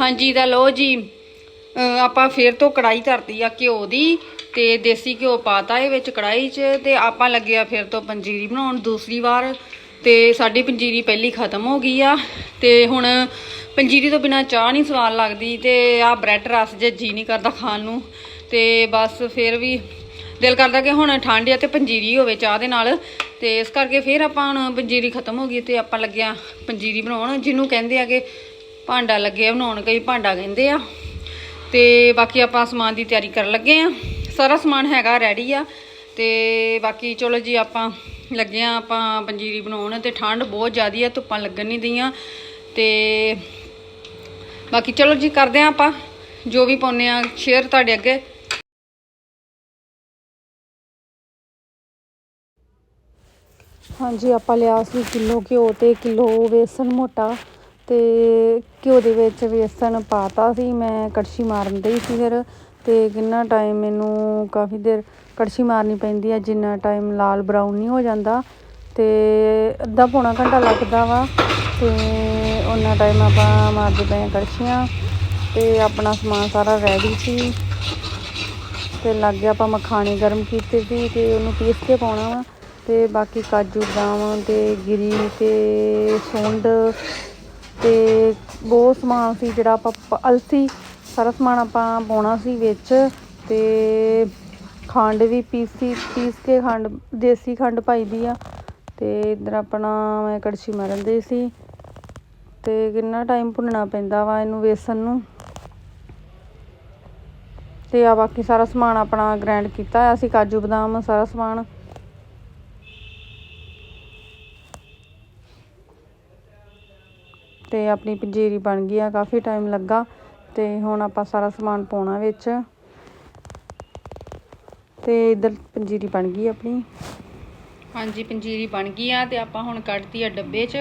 ਹਾਂਜੀ ਤਾਂ ਲੋ ਜੀ ਆਪਾਂ ਫੇਰ ਤੋਂ ਕੜਾਈ ਧਰਤੀ ਆ ਘਿਓ ਦੀ ਤੇ ਦੇਸੀ ਘਿਓ ਪਾਤਾ ਇਹ ਵਿੱਚ ਕੜਾਈ 'ਚ ਤੇ ਆਪਾਂ ਲੱਗੇ ਆ ਫਿਰ ਤੋਂ ਪੰਜੀਰੀ ਬਣਾਉਣ ਦੂਸਰੀ ਵਾਰ ਤੇ ਸਾਡੀ ਪੰਜੀਰੀ ਪਹਿਲੀ ਖਤਮ ਹੋ ਗਈ ਆ ਤੇ ਹੁਣ ਪੰਜੀਰੀ ਤੋਂ ਬਿਨਾ ਚਾਹ ਨਹੀਂ ਸਵਾਦ ਲੱਗਦੀ ਤੇ ਆ ਬ੍ਰੈਡ ਰਸ ਜੇ ਜੀ ਨਹੀਂ ਕਰਦਾ ਖਾਣ ਨੂੰ ਤੇ ਬਸ ਫਿਰ ਵੀ ਦਿਲ ਕਰਦਾ ਕਿ ਹੁਣ ਠੰਡ ਆ ਤੇ ਪੰਜੀਰੀ ਹੋਵੇ ਚਾਹ ਦੇ ਨਾਲ ਤੇ ਇਸ ਕਰਕੇ ਫਿਰ ਆਪਾਂ ਹੁਣ ਪੰਜੀਰੀ ਖਤਮ ਹੋ ਗਈ ਤੇ ਆਪਾਂ ਲੱਗਿਆ ਪੰਜੀਰੀ ਬਣਾਉਣ, ਜਿਹਨੂੰ ਕਹਿੰਦੇ ਆ ਕਿ ਭਾਂਡਾ ਲੱਗੇ ਆ, ਬਣਾਉਣ ਕਈ ਭਾਂਡਾ ਕਹਿੰਦੇ ਆ। ਤੇ ਬਾਕੀ ਆਪਾਂ ਸਮਾਨ ਦੀ ਤਿਆਰੀ ਕਰਨ ਲੱਗੇ ਆ। ਸਾਰਾ ਸਮਾਨ ਹੈਗਾ ਰੈਡੀ ਆ। ਤੇ ਬਾਕੀ ਚਲੋ ਜੀ ਆਪਾਂ ਲੱਗੇ ਆ, ਆਪਾਂ ਪੰਜੀਰੀ ਬਣਾਉਣ ਤੇ ਠੰਡ ਬਹੁਤ ਜ਼ਿਆਦੀ ਆ, ਧੁੱਪਾਂ ਲੱਗਣ ਨਹੀਂ ਦੀਆਂ ਤੇ ਬਾਕੀ ਚਲੋ ਜੀ ਕਰਦੇ ਆ ਆਪਾਂ, ਜੋ ਵੀ ਪਾਉਂਦੇ ਆ ਸ਼ੇਅਰ ਤੁਹਾਡੇ ਅੱਗੇ। ਹਾਂਜੀ, ਆਪਾਂ ਲਿਆ ਸੀ ਕਿਲੋ ਘਿਓ ਤੇ ਕਿਲੋ ਵੇਸਣ ਮੋਟਾ। ਤੇ ਘਿਓ ਦੇ ਵਿੱਚ ਵੇਸਣ ਪਾਤਾ ਸੀ, ਮੈਂ ਕੜਛੀ ਮਾਰਨ ਡਈ ਸੀ ਫਿਰ, ਤੇ ਕਿੰਨਾ ਟਾਈਮ ਮੈਨੂੰ ਕਾਫੀ ਦੇਰ ਕੜਛੀ ਮਾਰਨੀ ਪੈਂਦੀ ਆ, ਜਿੰਨਾ ਟਾਈਮ ਲਾਲ ਬਰਾਊਨ ਨਹੀਂ ਹੋ ਜਾਂਦਾ, ਤੇ ਅੱਧਾ ਪੌਣਾ ਘੰਟਾ ਲੱਗਦਾ ਵਾ, ਤੇ ਉਹਨਾਂ ਟਾਈਮ ਆਪਾਂ ਮਾਰਦੇ ਪਏ ਆ ਕੜਛੀਆਂ, ਤੇ ਆਪਣਾ ਸਮਾਨ ਸਾਰਾ ਰੈਡੀ ਸੀ, ਤੇ ਲੱਗ ਗਿਆ ਆਪਾਂ ਮਖਾਣੇ ਗਰਮ ਕੀਤੇ ਸੀ, ਤੇ ਉਹਨੂੰ ਪੀਸ ਕੇ ਪਾਉਣਾ ਵਾ, ਤੇ ਬਾਕੀ ਕਾਜੂ, ਬਦਾਮ ਤੇ ਗਿਰੀ ਤੇ ਸੁੰਡ ਤੇ ਬਹੁਤ ਸਮਾਨ ਸੀ ਜਿਹੜਾ ਆਪਾਂ ਅਲਸੀ, ਸਾਰਾ ਸਮਾਨ ਆਪਾਂ ਪਾਉਣਾ ਸੀ ਵਿੱਚ ਤੇ ਖੰਡ ਵੀ ਪੀਸੀ, ਪੀਸ ਕੇ ਖੰਡ, ਦੇਸੀ ਖੰਡ ਪਾਈ ਦੀ ਆ ਤੇ ਇਧਰ ਆਪਣਾ ਮੈਂ ਕੜਛੀ ਮਾਰਨ ਦੇ ਸੀ ਤੇ ਕਿੰਨਾ ਟਾਈਮ ਭੁੰਨਣਾ ਪੈਂਦਾ ਵਾ ਇਹਨੂੰ ਵੇਸਣ ਨੂੰ। ਤੇ ਆ ਬਾਕੀ ਸਾਰਾ ਸਮਾਨ ਆਪਣਾ ਗ੍ਰਾਈਂਡ ਕੀਤਾ ਹੋਇਆ ਸੀ, ਕਾਜੂ ਬਦਾਮ, ਸਾਰਾ ਸਮਾਨ। ਤੇ ਆਪਣੀ ਪੰਜੀਰੀ ਬਣ ਗਈ ਆ, ਕਾਫੀ ਟਾਈਮ ਲੱਗਾ ਤੇ ਹੁਣ ਆਪਾਂ ਸਾਰਾ ਸਮਾਨ ਪਾਉਣਾ ਵਿੱਚ। ਤੇ ਇਧਰ ਪੰਜੀਰੀ ਬਣ ਗਈ ਆਪਣੀ। ਹਾਂਜੀ, ਪੰਜੀਰੀ ਬਣ ਗਈ ਆ ਤੇ ਆਪਾਂ ਹੁਣ ਕੱਢਤੀ ਆ ਡੱਬੇ 'ਚ।